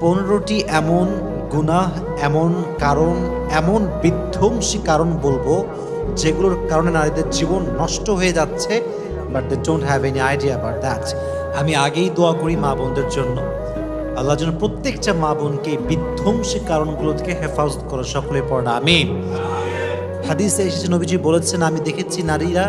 পনেরোটি এমন গুনাহ, এমন কারণ, এমন বিধ্বংসী কারণ বলব, যেগুলোর কারণে নারীদের জীবন নষ্ট হয়ে যাচ্ছে but they don't have any idea about that আমি আগেই দোয়া করি মা বোনদের জন্য। আল্লাহ যেন প্রত্যেকটা মা বোনকে বিধ্বংসী কারণগুলো থেকে হেফাজত করে সকলে পড়া আমিন। হাদিসে এসেছে, নবীজি বলেছেন, আমি দেখেছি নারীরা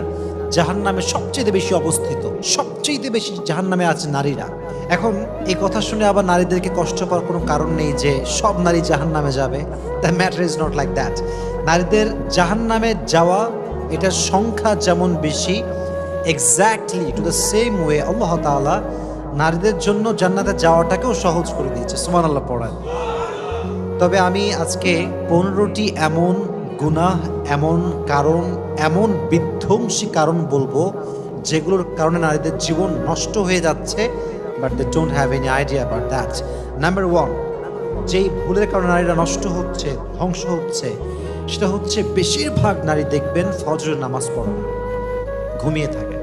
জাহান নামে সবচেয়ে বেশি অবস্থিত, সবচেয়ে বেশি জাহান নামে আছে নারীরা। এখন এই কথা শুনে আবার নারীদেরকে কষ্ট পাওয়ার কোনো কারণ নেই যে সব নারী জাহান নামে যাবে। The matter is not like that নারীদের জাহান নামে যাওয়া, এটার সংখ্যা যেমন বেশি exactly to the same way আল্লাহ তাআলা নারীদের জন্য জান্নাতে যাওয়াটাকেও সহজ করে দিয়েছে। সুমান আল্লাহ পড়ায় তবে আমি আজকে পনেরোটি এমন গুনাহ, এমন কারণ, এমন বিধ্বংসী কারণ বলব, যেগুলোর কারণে নারীদের জীবন নষ্ট হয়ে যাচ্ছে। But they don't have any idea about that number one যেই ভুলের কারণে নারীরা নষ্ট হচ্ছে, ধ্বংস হচ্ছে, সেটা হচ্ছে বেশিরভাগ নারী দেখবেন ফজরের নামাজ পড়ে ঘুমিয়ে থাকে।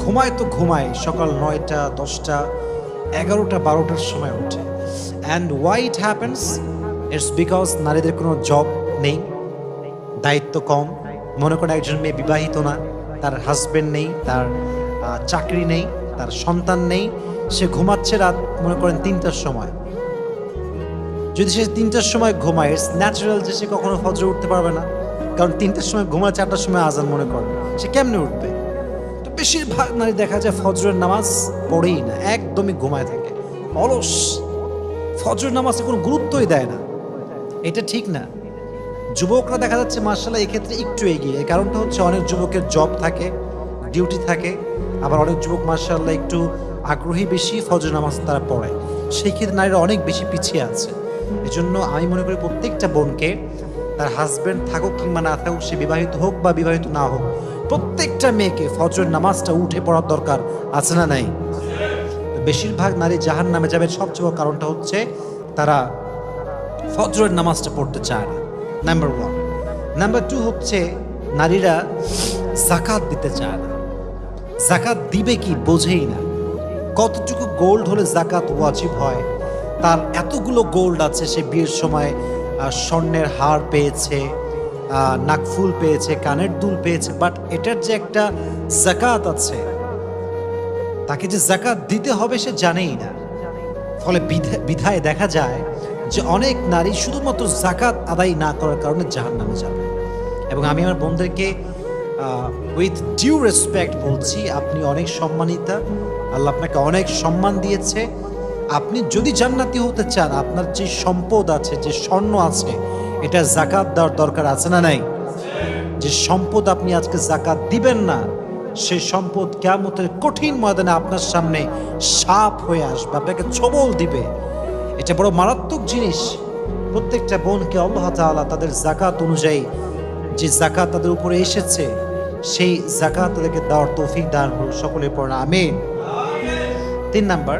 ঘুমায় তো ঘুমায়, সকাল নয়টা, দশটা, এগারোটা, বারোটার সময় ওঠে। And why it happens it's because নারীদের কোনো জব নেই, দায়িত্ব কম। মনে করেন একজন মেয়ে বিবাহিত না, তার হাজবেন্ড নেই, তার চাকরি নেই। তার সন্তান নেই, সে ঘুমাচ্ছে রাত, মনে করেন তিনটার সময়। যদি সে তিনটার সময় ঘুমায় ইটস ন্যাচারাল যে সে কখনো ফজরে উঠতে পারবে না। কারণ তিনটার সময় ঘুমায়, চারটার সময় আজান মনে করে সে কেমনে উঠবে? তো বেশিরভাগ নারী দেখা যায় ফজরের নামাজ পড়েই না, একদমই ঘুমায় থাকে। অলস। ফজরের নামাজে কোনো গুরুত্বই দেয় না। এটা ঠিক না। যুবকরা দেখা যাচ্ছে মার্শাল্লাহ এক্ষেত্রে একটু এগিয়ে। কারণটা হচ্ছে অনেক যুবকের জব থাকে ডিউটি থাকে। আবার অনেক যুবক মার্শাল্লাহ একটু আগ্রহী বেশি ফজর নামাজ তারা পড়ে। সেই ক্ষেত্রে নারীরা অনেক বেশি পিছিয়ে আছে। এজন্য আমি মনে করি প্রত্যেকটা বোনকে, তার হাজব্যান্ড থাকুক কিংবা না থাকুক, সে বিবাহিত হোক বা বিবাহিত না হোক, প্রত্যেকটা মেয়েকে ফজরের নামাজটা উঠে পড়ার দরকার আছে না নাই? বেশিরভাগ নারী জাহান নামে যাবে। সবচেয়ে বড় কারণটা হচ্ছে তারা ফজরের নামাজটা পড়তে চায় না। নাম্বার ওয়ান নাম্বার টু হচ্ছে নারীরা জাকাত দিতে চায় না। জাকাত দিবে কি বোঝেই না। কতটুকু গোল্ড হলে জাকাত ওয়াজিব হয়, তার এতগুলো গোল্ড আছে সে বিয়ের সময় স্বর্ণের হার পেয়েছে নাকফুল পেয়েছে, কানের দুল পেয়েছে বাট এটার যে একটা জাকাত আছে, তাকে যে জাকাত দিতে হবে সে জানেই না। ফলে বিধা- বিধায় দেখা যায় যে অনেক নারী শুধুমাত্র জাকাত আদায় না করার কারণে জাহান নামে যাবে। এবং আমি আমার বোনদেরকে উইথ ডিউ রেসপেক্ট বলছি, আপনি অনেক সম্মানিতা, আল্লাহ আপনাকে অনেক সম্মান দিয়েছে। আপনি যদি জান্নাতি হতে চান, আপনার যে সম্পদ আছে, যে স্বর্ণ আছে, এটা জাকাত দেওয়ার দরকার আছে না নাই? যে সম্পদ আপনি আজকে জাকাত দিবেন না সেই সম্পদ কেমতের কঠিন ময়দানে আপনার সামনে সাপ হয়ে আসবে, আপনাকে ছবল দিবে। এটা বড় মারাত্মক জিনিস। প্রত্যেকটা বোনকে আল্লাহ তাদের জাকাত অনুযায়ী যে জাকাত তাদের উপরে এসেছে সেই জাকাত তাদেরকে দেওয়ার তৌফিক দান হল সকলে পড়া আমিন। তিন number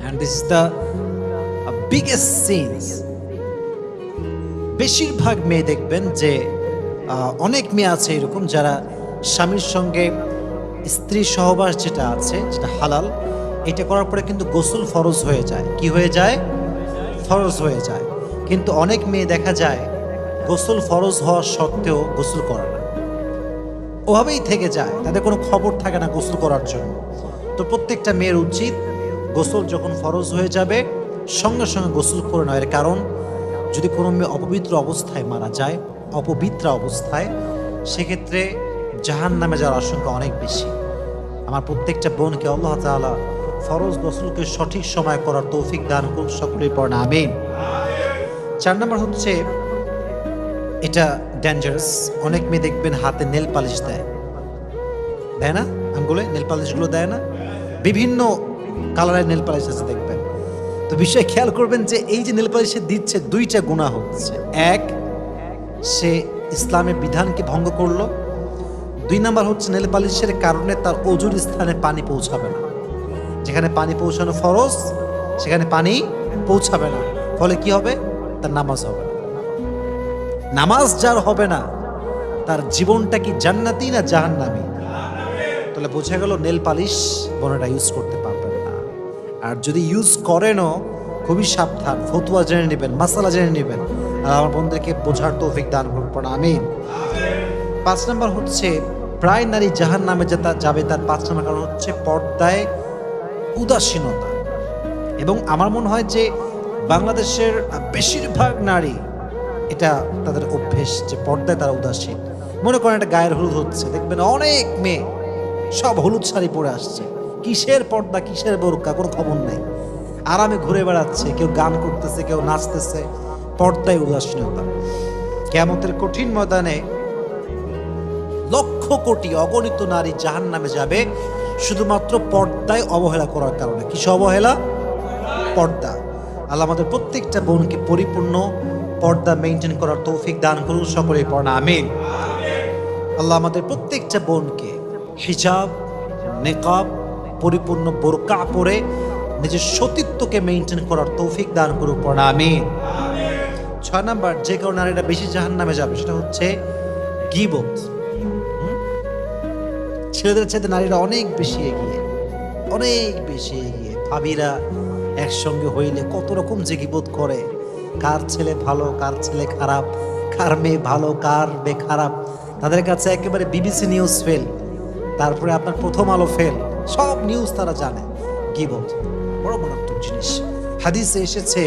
and this is the biggest sins বেশিরভাগ মেয়ে দেখবেন যে অনেক মেয়ে আছে এরকম যারা স্বামীর সঙ্গে স্ত্রী সহবাস যেটা আছে, যেটা হালাল, এটা করার পরে কিন্তু গোসল ফরজ হয়ে যায়। কি হয়ে যায়? ফরজ হয়ে যায়। কিন্তু অনেক মেয়ে দেখা যায়, গোসল ফরজ হওয়া সত্ত্বেও গোসল করে ওভাবেই থেকে যায়, তাদের কোনো খবর থাকে না গোসল করার জন্য। তো প্রত্যেকটা মেয়ের উচিত গোসল যখন ফরজ হয়ে যাবে, সঙ্গে সঙ্গে গোসল করে নেওয়ার কারণ, যদি কোনো মেয়ে অপবিত্র অবস্থায় মারা যায়, অপবিত্রা অবস্থায়, সেক্ষেত্রে জাহান নামে যাওয়ার আশঙ্কা অনেক বেশি। আমার প্রত্যেকটা বোনকে আল্লাহ তাআলা ফরজ গোসলকে সঠিক সময় করার তৌফিক দান করুন সকলেই পড়না আমিন। চার নম্বর হচ্ছে এটা ডেঞ্জারাস অনেক মেয়ে দেখবেন হাতে নেল পালিশ দেয়। দেয় না? আঙ্গুলে নেল পালিশগুলো দেয় না? বিভিন্ন কালারের নেল পালিশ আছে দেখবেন। তো বিষয় খেয়াল করবেন যে এই যে নেল পালিশে দিচ্ছে, দুইটা গুণা হচ্ছে। এক, সে ইসলামের বিধানকে ভঙ্গ করল। দুই নাম্বার হচ্ছে নেল পালিশের কারণে তার অজুর স্থানে পানি পৌঁছাবে না। যেখানে পানি পৌঁছানো ফরজ, সেখানে পানি পৌঁছাবে না। ফলে কি হবে? তার নামাজ হবে না। নামাজ যার হবে না, তার জীবনটা কি জান্নাতি না জাহান্নামি? তাহলে বোঝা গেল নেল পালিশ বোনেরা ইউজ করতে পারবেন না। আর যদি ইউজ করেনও, খুবই সাবধান, ফতুয়া জেনে নেবেন, মাসালা জেনে নেবেন। আর আমার বন্ধুদেরকে বোঝার তৌফিক দান করবেন আমি পাঁচ নম্বর হচ্ছে, প্রায় নারী জাহান নামে যে তার যাবে তার পাঁচ নম্বর কারণ হচ্ছে পর্দায় উদাসীনতা। এবং আমার মনে হয় যে বাংলাদেশের বেশিরভাগ নারী এটা তাদের অভ্যেস যে পর্দায় তারা উদাসীন। মনে করেন একটা গায়ের হলুদ হচ্ছে, দেখবেন অনেক মেয়ে সব হলুদ শাড়ি পরে আসছে। কিসের পর্দা, কিসের বোরকা, কোনো খবর নেই। আরামে ঘুরে বেড়াচ্ছে, কেউ গান করতেছে, কেউ নাচতেছে, পর্দায় উদাসীনতা। কেমতের কঠিন ময়দানে লক্ষ কোটি অগণিত নারী জাহান নামে যাবে শুধুমাত্র পর্দায় অবহেলা করার কারণে। কিসে অবহেলা? পর্দা। আল্লাহ আমাদের প্রত্যেকটা বোনকে পরিপূর্ণ পর্দা মেনটেন করার তৌফিক দান করুন সকলে পড়া, আমিন। আল্লাহ আমাদের প্রত্যেকটা বোনকে হিজাব, নেকাব, পরিপূর্ণ বোরকা পরে নিজের সতীত্বকে মেনটেন করার তৌফিক দান করুন পড়া, আমিন। ছয় নাম্বার, যে কারণে নারীরা বেশি জাহান নামে যাবে, সেটা হচ্ছে গিবত। ছেলেদের চাইতে নারীরা অনেক বেশি এগিয়ে, অনেক বেশি এগিয়ে। ভাবিরা একসঙ্গে হইলে কত রকম যে গিবোধ করে। কার ছেলে ভালো, কার ছেলে খারাপ, কার মেয়ে ভালো, কার মেয়ে খারাপ। তাদের কাছে একেবারে বিবিসি নিউজ ফেল তারপরে আপনার প্রথম আলো ফেল সব নিউজ তারা জানে। গিবোধ বড় মারাত্মক জিনিস। হাদিসে এসেছে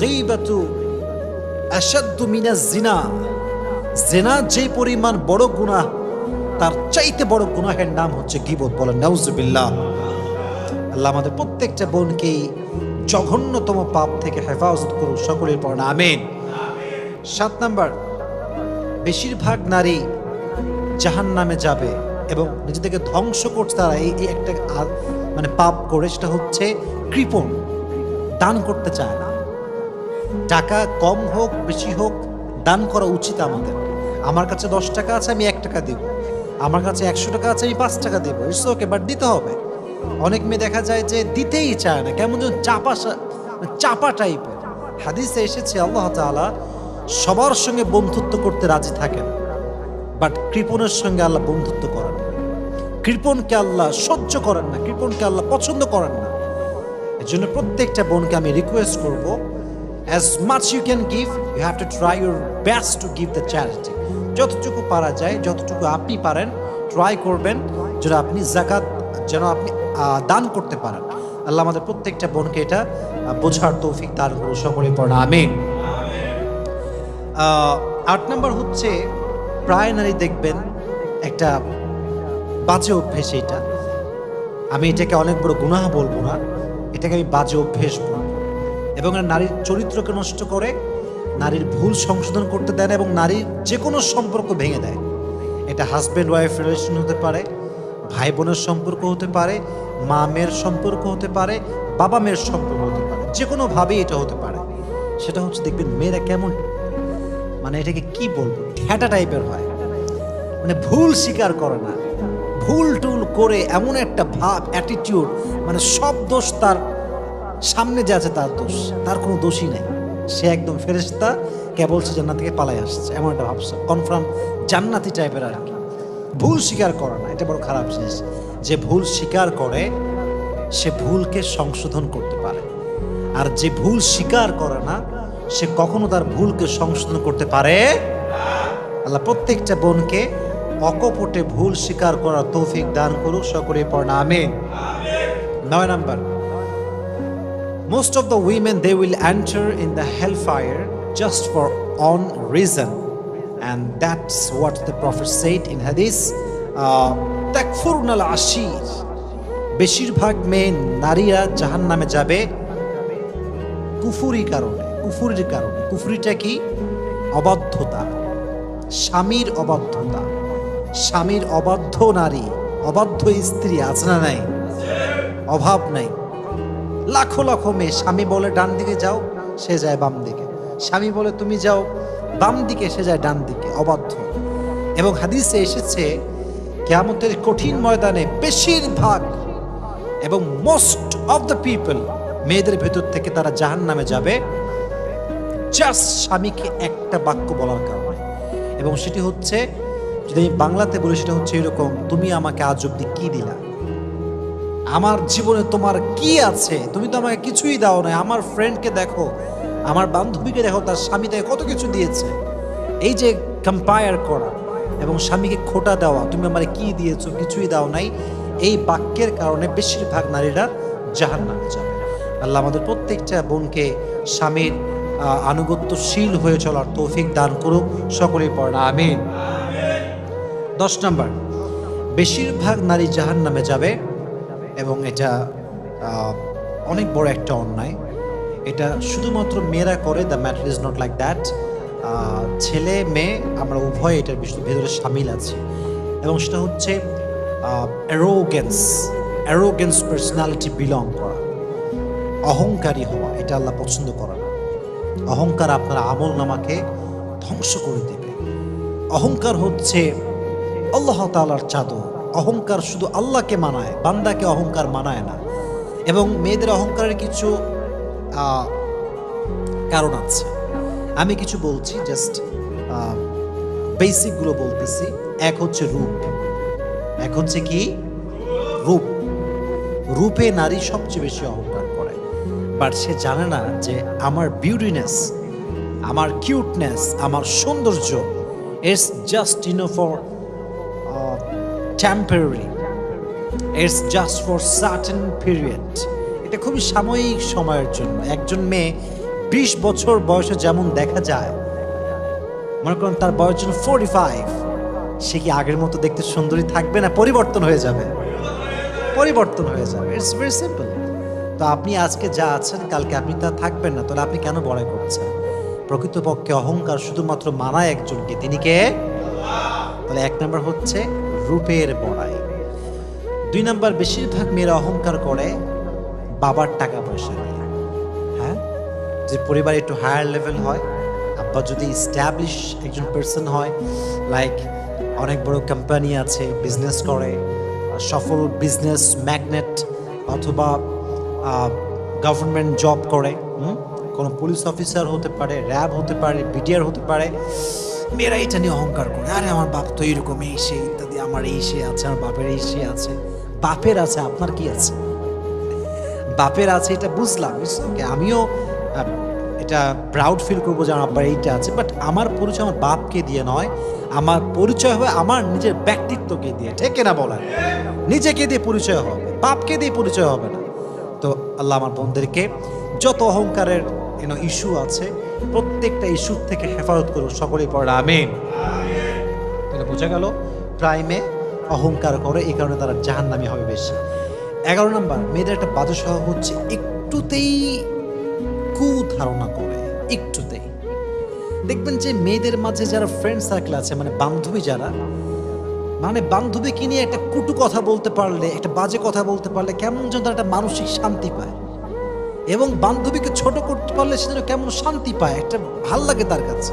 গীবাতু জিনা। জেনা যে পরিমাণ বড় গুনাহ, তার চাইতে বড় গুনাহের নাম হচ্ছে গিবত বলেন নাউজুবিল্লাহ। আল্লাহ আমাদের প্রত্যেকটা বোনকেই জঘন্যতম পাপ থেকে হেফাজত করুন সকলের পর। আমেন। সাত নাম্বার, বেশিরভাগ নারী জাহান নামে যাবে এবং নিজেদেরকে ধ্বংস করছে তারা। এই এই একটা মানে পাপ করে, সেটা হচ্ছে কৃপণ। দান করতে চায় না। টাকা কম হোক, বেশি হোক, দান করা উচিত আমাদের। আমার কাছে দশ টাকা আছে, আমি এক টাকা দেব। আমার কাছে একশো টাকা আছে, আমি পাঁচ টাকা দেবো। ইটস ওকে বাট দিতে হবে। অনেক মেয়ে দেখা যায় যে দিতেই চায় না, কেমন যেন চাপা চাপা টাইপের হাদিসে এসেছে, আল্লাহ তাআলা সবার সঙ্গে বন্ধুত্ব করতে রাজি থাকেন বাট কৃপণের সঙ্গে আল্লাহ বন্ধুত্ব করেন না। কৃপণকে আল্লাহ সহ্য করেন না, কৃপণকে আল্লাহ পছন্দ করেন না। এর জন্য প্রত্যেকটা বোনকে আমি রিকোয়েস্ট করব as much you can give you have to try your best to give the charity যতটুকু পারা যায়, যতটুকু আপনি পারেন ট্রাই করবেন, যেন আপনি জাকাত, যেন আপনি দান করতে পারেন। আল্লাহ আমাদের প্রত্যেকটা বোনকে এটা বোঝার তৌফিক দান করুন সকলে পড়া, আমিন। আট নম্বর হচ্ছে, প্রায় নারী দেখবেন, একটা বাজে অভ্যেস এটা। আমি এটাকে অনেক বড় গুনাহ বলব না, এটাকে আমি বাজে অভ্যেস বলব। এবং নারীর চরিত্রকে নষ্ট করে, নারীর ভুল সংশোধন করতে দেয় না এবং নারীর যে কোনো সম্পর্ক ভেঙে দেয়। এটা হাজব্যান্ড ওয়াইফ রিলেশন হতে পারে ভাই বোনের সম্পর্ক হতে পারে মা মেয়ের সম্পর্ক হতে পারে বাবা মেয়ের সম্পর্ক হতে পারে যে কোনোভাবেই এটা হতে পারে। সেটা হচ্ছে দেখবেন মেয়েরা কেমন? মানে এটাকে কি বলব? ঠ্যাটা টাইপের হয়। মানে ভুল স্বীকার করে না। ভুল টুল করে এমন একটা ভাব অ্যাটিটিউড মানে সব দোষ তার সামনে যে আছে তার দোষ। তার কোনো দোষই নেই। সে একদম ফেরেস্তা কেবল সে জান্নাত থেকে পালাই আসছে। এমন একটা ভাবছে। কনফার্ম জান্নাতি টাইপের আর কি। ভুল স্বীকার করে না। এটা বড় খারাপ জিনিস। যে ভুল স্বীকার করে, সে ভুলকে সংশোধন করতে পারে। আর যে ভুল স্বীকার করে না, সে কখনো তার ভুলকে সংশোধন করতে পারে আল্লাহ প্রত্যেকটা বোনকে অকপটে ভুল স্বীকার করার তৌফিক দান করুক। সকলে পড়না, আমিন। নয় number. Most of the women, they will enter in the hellfire just for one reason. And that's what the prophet said in hadith uh, takfurnal ashir বেশিরভাগ মেয়ে নারীরা জাহান নামে যাবে কুফুরি কারণে কুফুরির কারণে। কুফুরিটা কি? অবাধ্যতা। স্বামীর অবাধ্যতা। স্বামীর অবাধ্য নারী। অবাধ্য স্ত্রী আছে না নাই? অভাব নাই। লাখো লাখো মেয়ে স্বামী বলে ডান দিকে যাও সে যায় বাম দিকে। স্বামী বলে তুমি যাও বাম দিকে সে যায় ডান দিকে, অবাধ্য। এবং হাদিসে এসেছে, কেয়ামতের কঠিন ময়দানে বেশিরভাগ এবং মোস্ট অফ দ্য পিপল মেয়েদের ভেতর থেকে তারা জাহান নামে যাবে জাস্ট স্বামীকে একটা বাক্য বলার কারণে। এবং সেটি হচ্ছে, যদি আমি বাংলাতে বলি, সেটা হচ্ছে এরকম, তুমি আমাকে আজ অব্দি কি দিলা? আমার জীবনে তোমার কি আছে? তুমি তো আমাকে কিছুই দাও না আমার ফ্রেন্ডকে দেখো আমার বান্ধবীকে দেখো, তার স্বামী তাকে কত কিছু দিয়েছে। এই যে কম্পায়ার করা এবং স্বামীকে খোটা দেওয়া, তুমি আমার কি দিয়েছ, কিছুই দাও নাই, এই বাক্যের কারণে বেশিরভাগ নারীরা জাহান নামে যাবে। আল্লাহ আমাদের প্রত্যেকটা বোনকে স্বামীর আনুগত্যশীল হয়ে চলার তৌফিক দান করুক, সকলেই পড়া, আমিন। দশ নম্বর, বেশিরভাগ নারী জাহান নামে যাবে এবং এটা অনেক বড় একটা অন্যায়। এটা শুধুমাত্র মেয়েরা করে the matter is not like that ছেলে, মেয়ে, আমরা উভয় এটার ভেতরে সামিল আছি। এবং সেটা হচ্ছে অ্যারোগেন্স অ্যারোগেন্স পার্সোনালিটি বিলং করা। অহংকারী হওয়া, এটা আল্লাহ পছন্দ করে না। অহংকার আপনার আমল নামাকে ধ্বংস করে দেবে। অহংকার হচ্ছে আল্লাহ তালার চাদর। অহংকার শুধু আল্লাহকে মানায়, বান্দাকে অহংকার মানায় না। এবং মেয়েদের অহংকারের কিছু কারণ আছে। আমি কিছু বলছি জাস্ট বেসিকগুলো বলতেছি। এক হচ্ছে রূপ। এক হচ্ছে কি? রূপ। রূপে নারী সবচেয়ে বেশি অহংকার করে। বাট সে জানে না যে আমার বিউটিনেস আমার কিউটনেস আমার সৌন্দর্য it's just in for temporary it's just for certain period এটা খুবই সাময়িক সময়ের জন্য। একজন মেয়ে বিশ বছর বয়সে যেমন দেখা যায়, মনে করেন তার বয়স জন্য ফোর্টি ফাইভ সে কি আগের মতো দেখতে সুন্দরী থাকবে না পরিবর্তন হয়ে যাবে? পরিবর্তন হয়ে যাবে। ইটস ভেরি সিম্পল তো আপনি আজকে যা আছেন, কালকে আপনি তা থাকবেন না। তাহলে আপনি কেন বড়াই করছেন? প্রকৃতপক্ষে অহংকার শুধুমাত্র মানায় একজনকে। তিনি কে? তাহলে এক নম্বর হচ্ছে রূপের বড়াই। দুই নম্বর, বেশিরভাগ মেয়েরা অহংকার করে বাবার টাকা পয়সা নিয়ে। হ্যাঁ? যে পরিবার একটু হায়ার লেভেল হয়, আব্বা যদি স্ট্যাবলিশ একজন পার্সন হয় লাইক অনেক বড় কোম্পানি আছে বিজনেস করে সফল বিজনেস ম্যাগনেট অথবা গভর্নমেন্ট জব করে? কোনো পুলিশ অফিসার হতে পারে র্যাব হতে পারে বিডিআর হতে পারে, মেয়েরা এটা নিয়ে অহংকার করে। আরে, আমার বাপ তো এইরকম এই সে ইত্যাদি, আমার এই সে আছে, আমার বাপের এই সে আছে। বাপের আছে, আপনার কি আছে? বাপের আছে, এটা বুঝলাম. আমিও এটা প্রাউড ফিল করব যে আমার আব্বার এইটা আছে বাট আমার পরিচয় আমার বাপকে দিয়ে নয়, আমার পরিচয় হবে আমার নিজের ব্যক্তিত্বকে দিয়ে, ঠিক না বলেন? নিজেকে দিয়ে পরিচয় হবে, বাপকে দিয়ে পরিচয় হবে না। তো আল্লাহ আমার বোনদেরকে যত অহংকারের ইউনো ইস্যু আছে, প্রত্যেকটা ইস্যুর থেকে হেফাজত করুন, সকলেই পড়া, আমিন। বোঝা গেল প্রাইমে অহংকার করে, এই কারণে তারা জাহান্নামী হবে বেশি। এগারো নম্বর, মেয়েদের একটা বাজে স্বভাব হচ্ছে একটুতেই কু ধারণা করে, একটুতেই। দেখবেন যে মেয়েদের মাঝে যারা ফ্রেন্ড সার্কেল আছে মানে বান্ধবী যারা মানে বান্ধবীকে নিয়ে একটা কুটু কথা বলতে পারলে, একটা বাজে কথা বলতে পারলে কেমন যেন একটা মানসিক শান্তি পায়। এবং বান্ধবীকে ছোট করতে পারলে সে যেন কেমন শান্তি পায়, একটা ভালো লাগে তার কাছে।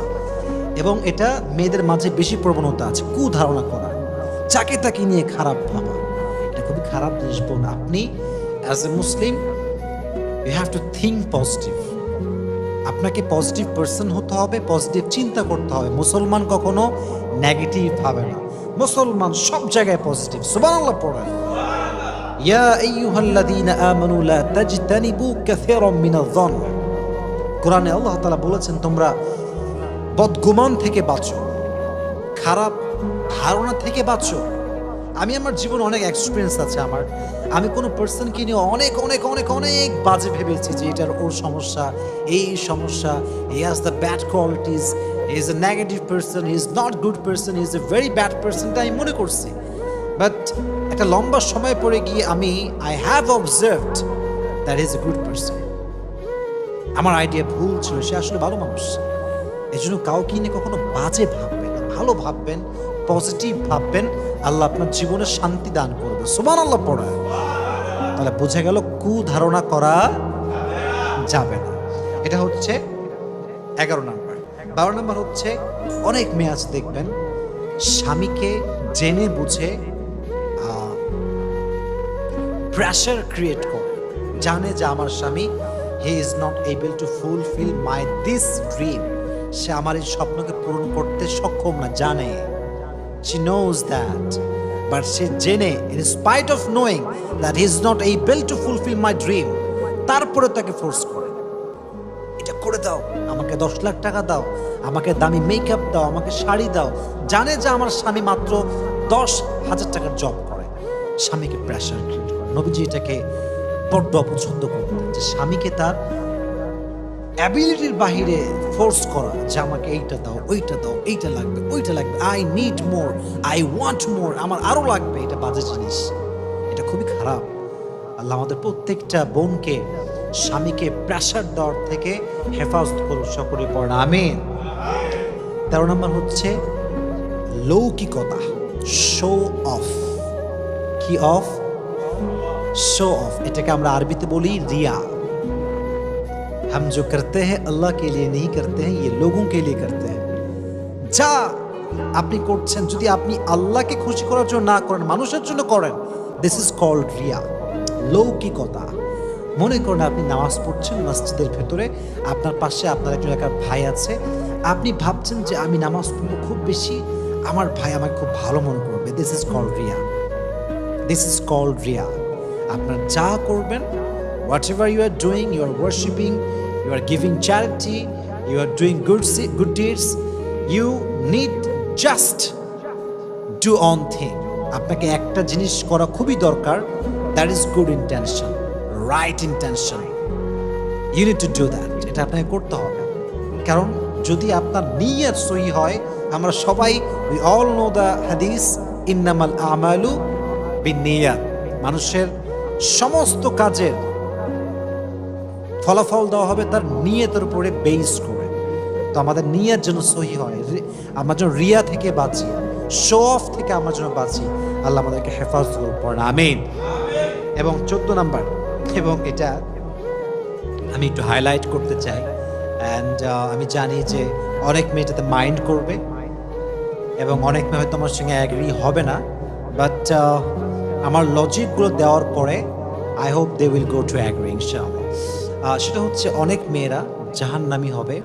এবং এটা মেয়েদের মাঝে বেশি প্রবণতা আছে কু ধারণা করা, যাকে তাকে নিয়ে খারাপ ভাবা। খুবই খারাপ জিনিস বোন আপনি as a Muslim you have to think positive আপনাকে পজিটিভ পার্সন হতে হবে পজিটিভ চিন্তা করতে হবে। মুসলমান কখনো নেগেটিভ ভাবে না। মুসলমান সব জায়গায় পজিটিভ সুবহানাল্লাহ, পড়েন। ইয়া আইয়ুহাল্লাযীনা আমানু লা তাজতানিবু কাসীরাম মিনায-যন কোরআনে আল্লাহ তাআলা বলেছেন, তোমরা বদগুমান থেকে বাঁচো। খারাপ ধারণা থেকে বাঁচো। আমি আমার জীবনে অনেক এক্সপিরিয়েন্স আছে আমার। আমি কোনো পার্সনকে নিয়ে অনেক অনেক অনেক অনেক বাজে ভেবেছি যে এটার ওর সমস্যা, এই সমস্যা he has the bad qualities he is a negative person he is not good person he is a very bad person এটা আমি মনে করছি। বাট একটা লম্বা সময় পরে গিয়ে আমি I have observed that is a good person আমার আইডিয়া ভুল ছিল, সে আসলে ভালো মানুষ। এই জন্য কাউকে নিয়ে কখনো বাজে ভাববেন না, ভালো ভাববেন পজিটিভ ভাববেন, আল্লাহ আপনার জীবনে শান্তি দান করবে। সুমান আল্লাহ পড়ায় তাহলে বোঝা গেল কু ধারণা করা যাবে না। এটা হচ্ছে এগারো নাম্বার। বারো নাম্বার হচ্ছে, অনেক মেয়ে আছে দেখবেন, স্বামীকে জেনে বুঝে প্রেশার ক্রিয়েট করে। জানে যে আমার স্বামী he is not able to fulfil my this dream সে আমার এই স্বপ্নকে পূরণ করতে সক্ষম না, জানে। শি নোজ দ্যাট বাট সে জেনে in spite of knowing that he is not able to fulfil my dream তারপরে তাকে ফোর্স করে। এটা করে দাও, আমাকে দশ লাখ টাকা দাও, আমাকে দামি মেকআপ দাও, আমাকে শাড়ি দাও। জানে যে আমার স্বামী মাত্র দশ হাজার টাকার জব করে। স্বামীকে প্রেশার নবীজি এটাকে বড্ড অপছন্দ করতেন যে স্বামীকে তার অ্যাবিলিটির বাহিরে ফোর্স করা যে আমাকে এইটা দাও, ওইটা দাও, এইটা লাগবে, ওইটা লাগবে। I need more I want more আমার আরও লাগবে, এটা বাজে জিনিস। এটা খুবই খারাপ। আল্লাহ আমাদের প্রত্যেকটা বোনকে, স্বামীকে প্রেশার দেওয়ার থেকে হেফাজত করুন সকলে পড়া, আমিন। তেরো নম্বর হচ্ছে লৌকিকতা শো অফ কি অফ শো অফ এটাকে আমরা আরবিতে বলি রিয়া। हम जो करते हैं अल्लाह के लिए नहीं करते हैं ये लोगों के लिए करते हैं যা আপনি করছেন যদি আপনি আল্লাহকে খুশি করার জন্য না করেন মানুষের জন্য করেন দিস ইজ কল্ড রিয়া লৌকিকতা মনে করেন আপনি নামাজ পড়ছেন মসজিদের ভেতরে আপনার পাশে আপনার একজন এলাকার ভাই আছে আপনি ভাবছেন যে আমি নামাজ পড়বো খুব বেশি আমার ভাই আমাকে খুব ভালো মনে করবে দিস ইজ কল্ড রিয়া দিস ইজ কল্ড রিয়া আপনার যা করবেন whatever you are doing you are worshipping you are giving charity you are doing good good deeds you need just do one thing আপনাকে একটা জিনিস করা খুবই দরকার that is good intention right intention you need to do that এটা আপনাকে করতে হবে। কারণ যদি আপনার নিয়ত সহি হয়, আমরা সবাই উই অল নো দ্য হাদিস ইন্নামাল আমালু বিনিয়াত মানুষের সমস্ত কাজের ফলাফল দেওয়া হবে তার নিয়তের উপরে বেস করে। তো আমাদের নিয়ত যেন সহি হয়। আমরা যেন রিয়া থেকে বাঁচি শো অফ থেকে আমরা যেন বাঁচি, আল্লাহ আমাদেরকে হেফাজত করুন। আমিন। এবং চোদ্দ নাম্বার, এবং এটা আমি একটু হাইলাইট করতে চাই। অ্যান্ড আমি জানি যে অনেক মেয়ে এটাতে মাইন্ড করবে, এবং অনেক মেয়ে হয়তো আমার সঙ্গে অ্যাগ্রি হবে না। বাট আমার লজিকগুলো দেওয়ার পরে I hope they will go to agree ইনশাআল্লাহ সেটা হচ্ছে অনেক মেয়েরা জাহান্নামি হবে।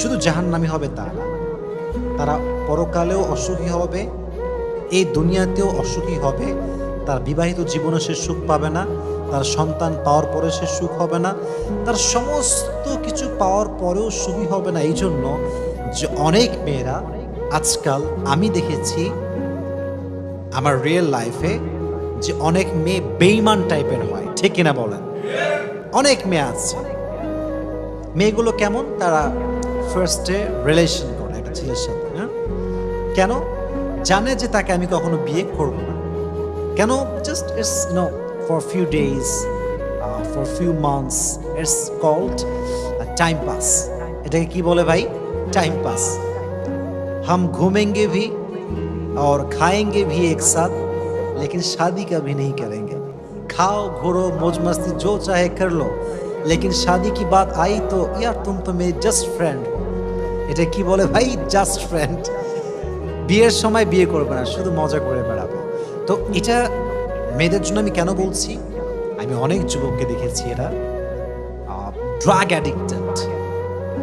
শুধু জাহান্নামি হবে তা না, তারা পরকালেও অসুখী হবে, এই দুনিয়াতেও অসুখী হবে, তার বিবাহিত জীবনে সে সুখ পাবে না, তার সন্তান পাওয়ার পরে সে সুখ হবে না, তার সমস্ত কিছু পাওয়ার পরেও সুখী হবে না। এই জন্য যে অনেক মেয়েরা আজকাল আমি দেখেছি আমার রিয়েল লাইফে যে অনেক মেয়ে বেইমান টাইপের হয়, ঠিক কিনা বলেন? অনেক মেয়ে আছে মেয়েগুলো কেমন তারা ফার্স্টে রিলেশন করে একটা ছেলের সাথে হ্যাঁ কেন জানে যে তাকে আমি কখনো বিয়ে করব না কেন just it's no for few days for few months it's called time pass এটাকে কি বলে ভাই টাইম পাস हम घूमेंगे भी और खाएंगे भी एक साथ लेकिन शादी कभी नहीं करेंगे खाओ घोरो मौज मस्ती जो चाहे कर लो लेकिन शादी की बात आई तो यार तुम तो मेरी जस्ट फ्रेंड এটা কি বলে ভাই জাস্ট ফ্রেন্ড বিয়ের সময় বিয়ে করবে না শুধু মজা করে বেড়াবে তো এটা মেয়েদের জন্য আমি কেন বলছি আমি অনেক যুবককে দেখেছি এরা ড্রাগ অ্যাডিক্টেড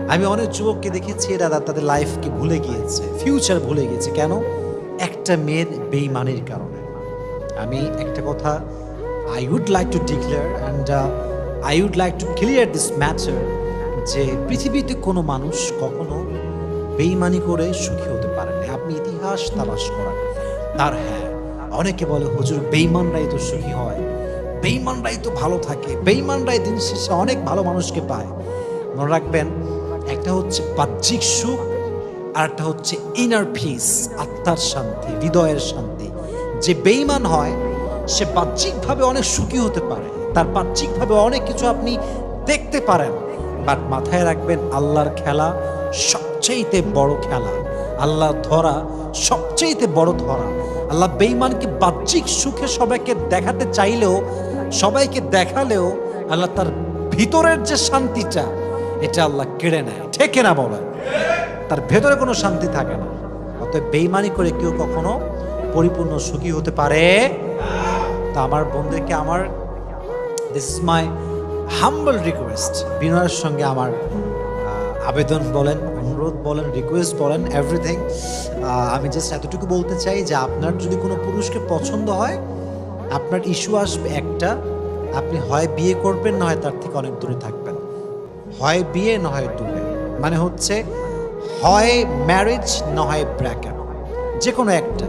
আমি অনেক যুবককে দেখেছি এরা তা- তাদের লাইফকে ভুলে গিয়েছে ফিউচার ভুলে গিয়েছে কেন একটা মেয়ের বেইমানির কারণে আমি একটা কথা I would like to declare and I would like to clear this matter যে পৃথিবীতে কোনো মানুষ কখনো বেইমানি করে সুখী হতে পারে না। আপনি ইতিহাস তালাশ করেন। তার হ্যাঁ অনেকে বলে, হুজুর বেইমানরাই তো সুখী হয়। বেইমানরাই তো ভালো থাকে। বেইমানরাই দিন শেষে অনেক ভালো মানুষকে পায়। মনে রাখবেন, একটা হচ্ছে বাহ্যিক সুখ, আর একটা হচ্ছে ইনার পিস আত্মার শান্তি, হৃদয়ের শান্তি। যে বেইমান হয় সে বাহ্যিকভাবে অনেক সুখী হতে পারে। তার বাহ্যিকভাবে অনেক কিছু আপনি দেখতে পারেন। বাট মাথায় রাখবেন, আল্লাহর খেলা সবচেয়েতে বড় খেলা। আল্লাহ ধরা সবচেয়েতে বড় ধরা। আল্লাহ বেইমানকে বাহ্যিক সুখে সবাইকে দেখাতে চাইলেও, সবাইকে দেখালেও আল্লাহ তার ভিতরের যে শান্তিটা, এটা আল্লাহ কেড়ে নেয়। ঠেকে না বলেন? তার ভেতরে কোনো শান্তি থাকে না। অতএব বেইমানি করে কেউ কখনো পরিপূর্ণ সুখী হতে পারে আমার বন্ধুকে আমার this is my humble request বিনয়ের সঙ্গে আমার আবেদন বলেন, অনুরোধ বলেন রিকোয়েস্ট বলেন এভরিথিং আমি জাস্ট এতটুকু বলতে চাই যে আপনার যদি কোনো পুরুষকে পছন্দ হয়, আপনার ইস্যু আসবে একটা, আপনি হয় বিয়ে করবেন না হয় তার থেকে অনেক দূরে থাকবেন। হয় বিয়ে না হয় দূরে। মানে হচ্ছে হয় ম্যারেজ না হয় ব্রেকআপ যে কোনো একটা।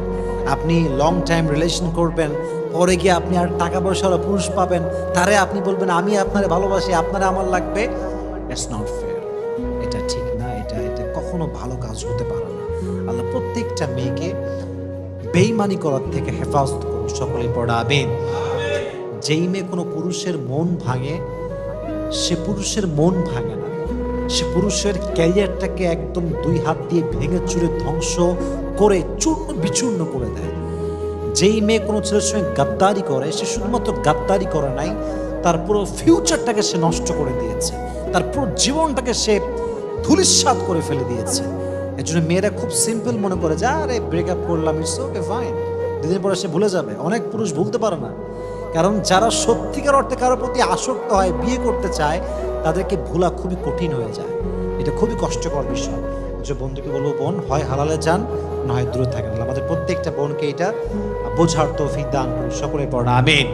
আপনি লং টাইম রিলেশন করবেন পরে গিয়ে আপনি আর টাকা পয়সাওয়ালা পুরুষ পাবেন, তারে আপনি বলবেন, আমি আপনারে ভালোবাসি, আপনারে আমার লাগবে। ফেয়ার এটা ঠিক না, এটা এটা কখনো ভালো কাজ হতে পারে না। আল্লাহ প্রত্যেকটা মেয়েকে বেইমানি করার থেকে হেফাজত করুন সকলে পড়া আবেন যেই মেয়ে কোনো পুরুষের মন ভাঙে, সে পুরুষের মন ভাঙে না। সে পুরুষের ক্যারিয়ারটাকে একদম দুই হাত দিয়ে ভেঙে চুরে ধ্বংস করে চূর্ণ বিচূর্ণ করে দেয়। যেই মেয়ে কোনো ছেলের সঙ্গে গাদ্দারি করে, সে শুধুমাত্র গাদ্দারি করে নাই, তার পুরো ফিউচারটাকে সে নষ্ট করে দিয়েছে। তার পুরো জীবনটাকে সে ধুলিস্বাদ করে ফেলে দিয়েছে। এর জন্য মেয়েরা খুব সিম্পল মনে করে যে, আরে ব্রেকআপ করলাম ইটস ওকে ফাইন দুদিন পরে সে ভুলে যাবে। অনেক পুরুষ ভুলতে পারে না। কারণ যারা সত্যিকার অর্থে কারোর প্রতি আসক্ত হয়, বিয়ে করতে চায়, তাদেরকে ভোলা খুবই কঠিন হয়ে যায়। এটা খুবই কষ্টকর বিষয়। যে বন্ধুকে বলব, বোন, হয় হালালে যান, না হয় দূরে থাকেন। আমাদের প্রত্যেকটা বোনকে এটা বোঝার তৌফিক দান সকলের পর আমিন।